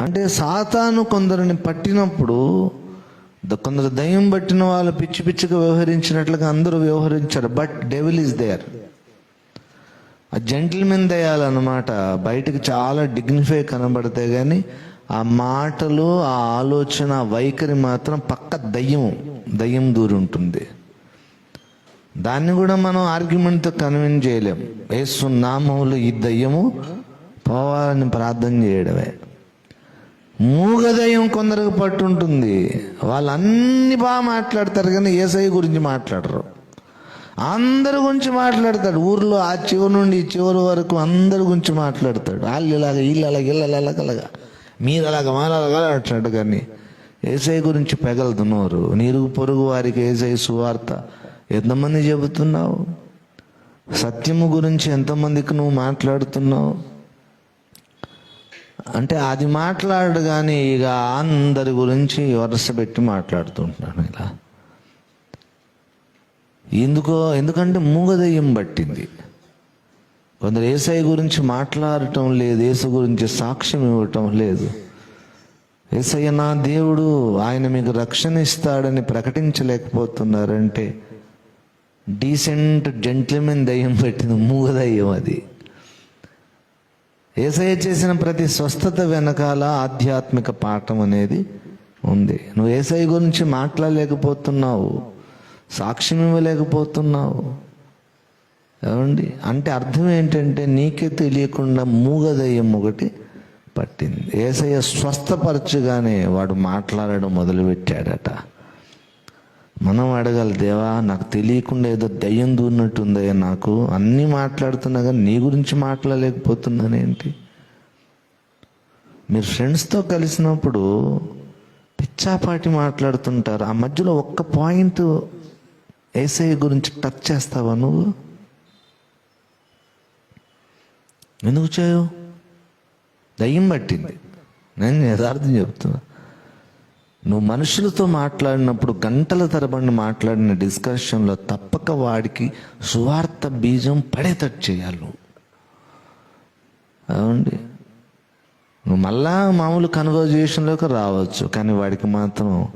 అంటే సాతాను కొందరిని పట్టినప్పుడు కొందరు దయ్యం పట్టిన వాళ్ళు పిచ్చి పిచ్చిగా వ్యవహరించినట్లుగా అందరూ వ్యవహరించారు. బట్ డెవిల్ ఈజ్ దేర్ ఆ జెంటిల్మెన్ దయాలన్నమాట బయటకు చాలా డిగ్నిఫై కనబడతాయి కానీ ఆ మాటలు ఆ ఆలోచన వైఖరి మాత్రం పక్క దయ్యం దయ్యం దూరి ఉంటుంది. దాన్ని కూడా మనం ఆర్గ్యుమెంట్తో కన్విన్స్ చేయలేం. ఏసు నామములు ఈ దయ్యము పోవాలని ప్రార్థన చేయడమే. మూగదయం కొందరికి పట్టుంటుంది. వాళ్ళు అన్ని బాగా మాట్లాడతారు కానీ ఏసఐ గురించి మాట్లాడరు. అందరి గురించి మాట్లాడతాడు. ఊర్లో ఆ చివరి నుండి ఈ చివరి వరకు అందరి గురించి మాట్లాడతాడు. వాళ్ళు ఇలాగ వీళ్ళు అలాగ వీళ్ళు అలాగ మీరు అలాగ వాళ్ళు అంటాడు కానీ ఏసఐ గురించి పెగలుతున్నారు నీరు. పొరుగు వారికి ఏసఐ సువార్త. ఎంతమంది చెబుతున్నావు? సత్యము గురించి ఎంతమందికి నువ్వు మాట్లాడుతున్నావు? అంటే అది మాట్లాడు కానీ ఇక అందరి గురించి వరుస పెట్టి మాట్లాడుతుంటున్నాను ఇలా. ఎందుకో ఎందుకంటే మూగదయ్యం పట్టింది. కొందరు ఏసఐ గురించి మాట్లాడటం లేదు ఏసు గురించి సాక్ష్యం ఇవ్వటం లేదు. ఏసయ్య నా దేవుడు ఆయన మీకు రక్షణ ఇస్తాడని ప్రకటించలేకపోతున్నారంటే డీసెంట్ జెంట్లమెన్ దయ్యం పెట్టింది మూగదయ్యం అది. ఏసయ్య చేసిన ప్రతి స్వస్థత వెనకాల ఆధ్యాత్మిక పాఠం అనేది ఉంది. నువ్వు ఏసఐ గురించి మాట్లాడలేకపోతున్నావు సాక్ష్యం ఇవ్వలేకపోతున్నావు. ఏమండి? అంటే అర్థం ఏంటంటే నీకే తెలియకుండా మూగదయ్యం ఒకటి పట్టింది. ఏసయ్య స్వస్థపరచుగానే వాడు మాట్లాడడం మొదలుపెట్టాడట. మనం అడగాలి దేవా నాకు తెలియకుండా ఏదో దయ్యం దూరినట్టుందయ్యా నాకు అన్నీ మాట్లాడుతున్నా కానీ నీ గురించి మాట్లాడలేకపోతున్నానేంటి మీరు ఫ్రెండ్స్తో కలిసినప్పుడు పిచ్చాపాటి మాట్లాడుతుంటారు. ఆ మధ్యలో ఒక్క పాయింట్ ఏసఐ గురించి టచ్ చేస్తావా నువ్వు? ఎందుకు చేయవు? దయ్యం పట్టింది. నేను యథార్థం చెప్తున్నా. నువ్వు మనుషులతో మాట్లాడినప్పుడు గంటల తరబడి మాట్లాడిన డిస్కషన్లో తప్పక వాడికి సువార్త బీజం పడేటట్టు చేయాలి నువ్వు. అవునండి. నువ్వు మళ్ళా మామూలు కన్వర్జేషన్లోకి రావచ్చు కానీ వాడికి మాత్రం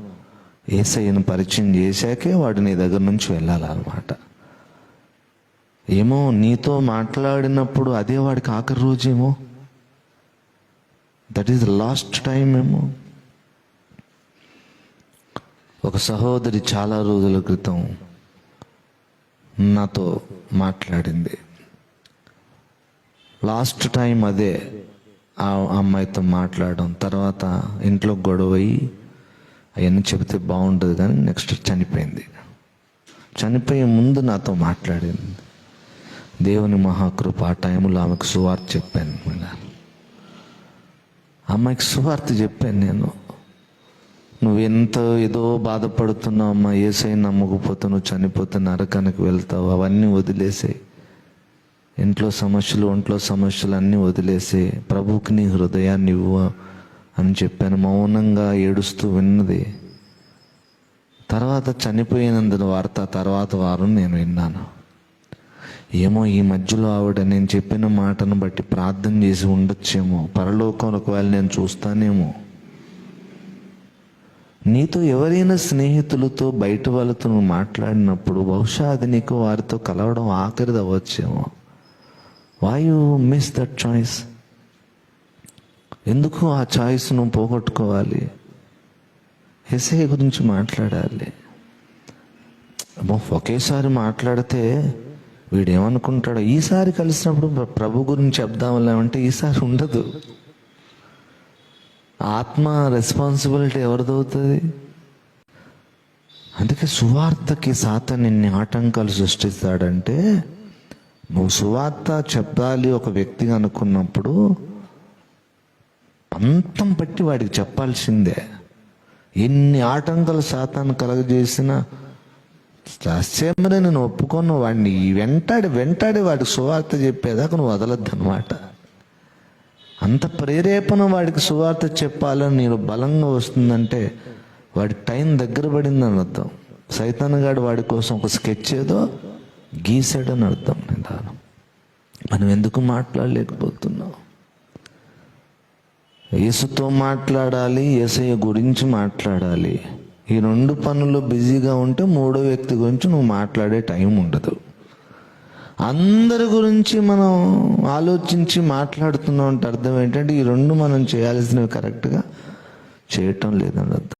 ఏసయ్యను పరిచయం చేశాకే వాడు నీ దగ్గర నుంచి వెళ్ళాలన్నమాట. ఏమో నీతో మాట్లాడినప్పుడు అదే వాడికి ఆఖరి రోజేమో? దట్ ఈస్ లాస్ట్ టైం ఏమో? ఒక సహోదరి చాలా రోజుల క్రితం నాతో మాట్లాడింది. లాస్ట్ టైం అదే ఆ అమ్మాయితో మాట్లాడడం తర్వాత ఇంట్లో గొడవ అయ్యి అవన్నీ చెబితే బాగుంటుంది కానీ నెక్స్ట్ చనిపోయింది. చనిపోయే ముందు నాతో మాట్లాడింది. దేవుని మహాకృప ఆ టైంలో ఆమెకు సువార్త చెప్పాను. అమ్మాయికి సువార్త చెప్పాను నేను. నువ్వు ఎంత ఏదో బాధపడుతున్నావు అమ్మా. ఏసై నమ్మకపోతే నువ్వు చనిపోతే నరకానికి వెళ్తావు. అవన్నీ వదిలేసే. ఇంట్లో సమస్యలు ఒంట్లో సమస్యలు అన్నీ వదిలేసే. ప్రభుకి నీ హృదయాన్ని ఇవ్వ అని చెప్పాను. మౌనంగా ఏడుస్తూ విన్నది. తర్వాత చనిపోయినందున వార్త తర్వాత వారం నేను విన్నాను. ఏమో ఈ మధ్యలో ఆవిడ నేను చెప్పిన మాటను బట్టి ప్రార్థన చేసి ఉండొచ్చేమో. పరలోకం ఒకవేళ నేను చూస్తానేమో. నీతో ఎవరైనా స్నేహితులతో బయట వాళ్ళతో నువ్వు మాట్లాడినప్పుడు బహుశా అది నీకు వారితో కలవడం ఆఖరిది అవ్వచ్చేమో why you miss that choice ఎందుకు ఆ చాయిస్ నువ్వు పోగొట్టుకోవాలి? ఎస్ఐ గురించి మాట్లాడాలి. ఒకేసారి మాట్లాడితే వీడేమనుకుంటాడో? ఈసారి కలిసినప్పుడు ప్రభు గురించి చెప్దాం అంటే ఈసారి ఉండదు. ఆత్మ రెస్పాన్సిబిలిటీ ఎవరిదవుతుంది? అందుకే సువార్తకి సాత ఎన్ని ఆటంకాలు సృష్టిస్తాడంటే నువ్వు సువార్త చెప్పాలి ఒక వ్యక్తిగా అనుకున్నప్పుడు అంతం పట్టి వాడికి చెప్పాల్సిందే. ఎన్ని ఆటంకాలు సాతాను కలగజేసినా సస్యమని నేను ఒప్పుకోను వాడిని వెంటాడి వెంటాడి వాడికి సువార్త చెప్పేదాకా నువ్వు వదలద్దు అనమాట అంత ప్రేరేపణ వాడికి సువార్త చెప్పాలని నేను బలంగా వస్తుందంటే వాడి టైం దగ్గర పడిందని అర్థం. సైతాన్గాడు వాడి కోసం ఒక స్కెచ్ ఏదో గీసాడని అర్థం నిదానం మనం ఎందుకు మాట్లాడలేకపోతున్నాం? యేసుతో మాట్లాడాలి ఏసయ్య గురించి మాట్లాడాలి. ఈ రెండు పనులు బిజీగా ఉంటే మూడో వ్యక్తి గురించి నువ్వు మాట్లాడే టైం ఉండదు. అందరి గురించి మనం ఆలోచించి మాట్లాడుతున్నాం అంటే అర్థం ఏంటంటే ఈ రెండు మనం చేయాల్సినవి కరెక్ట్గా చేయటం లేదని అర్థం